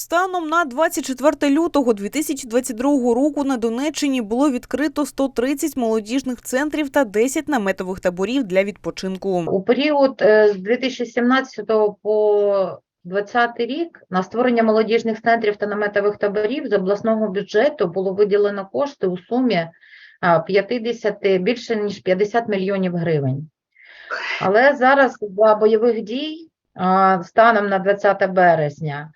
Станом на 24 лютого 2022 року на Донеччині було відкрито 130 молодіжних центрів та 10 наметових таборів для відпочинку. У період е, з 2017 по 2020 рік на створення молодіжних центрів та наметових таборів з обласного бюджету було виділено кошти у сумі а, 50, більше ніж 50 мільйонів гривень. Але зараз за бойових дій станом на 20 березня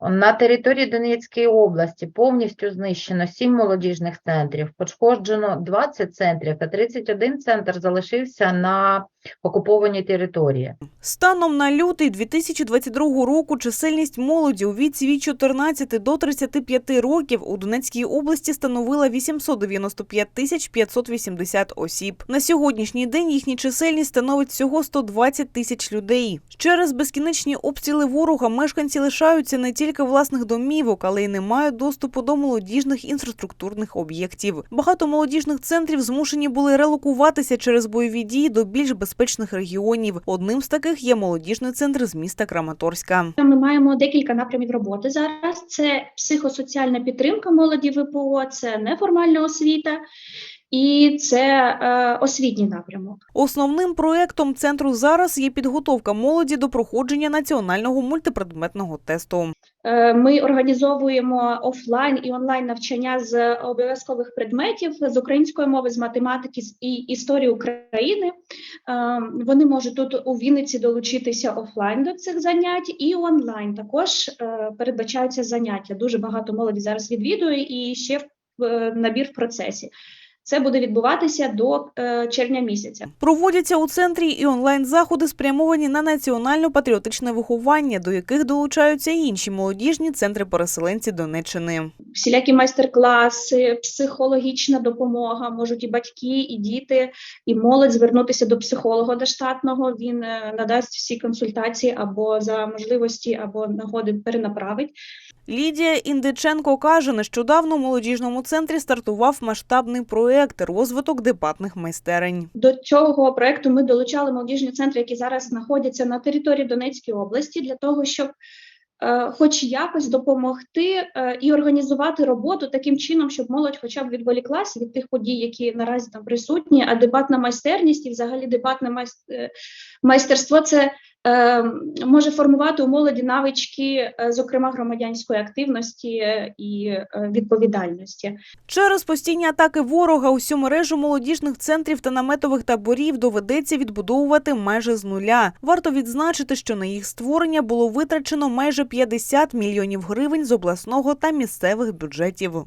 на території Донецької області повністю знищено 7 молодіжних центрів, пошкоджено 20 центрів та 31 центр залишився на окупованій території. Станом на лютий 2022 року чисельність молоді у віці від 14 до 35 років у Донецькій області становила 895 тисяч 580 осіб. На сьогоднішній день їхня чисельність становить всього 120 тисяч людей. Через безкінечні обстріли ворога мешканці лишаються не тільки власних домівок, але й не мають доступу до молодіжних інфраструктурних об'єктів. Багато молодіжних центрів змушені були релокуватися через бойові дії до більш безпечних регіонів. Одним з таких є молодіжний центр з міста Краматорська. Ми маємо декілька напрямів роботи зараз. Це психосоціальна підтримка молоді ВПО, це неформальна освіта і це е, освітній напрямок. Основним проектом центру зараз є підготовка молоді до проходження національного мультипредметного тесту. Е, Ми організовуємо офлайн і онлайн навчання з обов'язкових предметів з української мови, з математики з- і історії України. Е, Вони можуть тут у Вінниці долучитися офлайн до цих занять, і онлайн також передбачаються заняття. Дуже багато молоді зараз відвідує і ще набір в процесі. Це буде відбуватися до е, червня місяця. Проводяться у центрі і онлайн-заходи, спрямовані на національно-патріотичне виховання, до яких долучаються й інші молодіжні центри переселенці Донеччини. всілякі майстер-класи, психологічна допомога. Можуть і батьки, і діти, і молодь звернутися до психолога до штатного. Він е, надасть всі консультації або за можливості, або нагоди перенаправить. Лідія Індиченко каже, нещодавно у молодіжному центрі стартував масштабний проект розвиток дебатних майстерень. До цього проекту ми долучали молодіжні центри, які зараз знаходяться на території Донецької області, для того, щоб е, хоч якось допомогти е, і організувати роботу таким чином, щоб молодь хоча б відволіклася від тих подій, які наразі там присутні. А дебатна майстерність і взагалі дебатне е, майстерство це може формувати у молоді навички, е, зокрема громадянської активності е, і е, відповідальності. Через постійні атаки ворога усю мережу молодіжних центрів та наметових таборів доведеться відбудовувати майже з нуля. Варто відзначити, що на їх створення було витрачено майже 50 мільйонів гривень з обласного та місцевих бюджетів.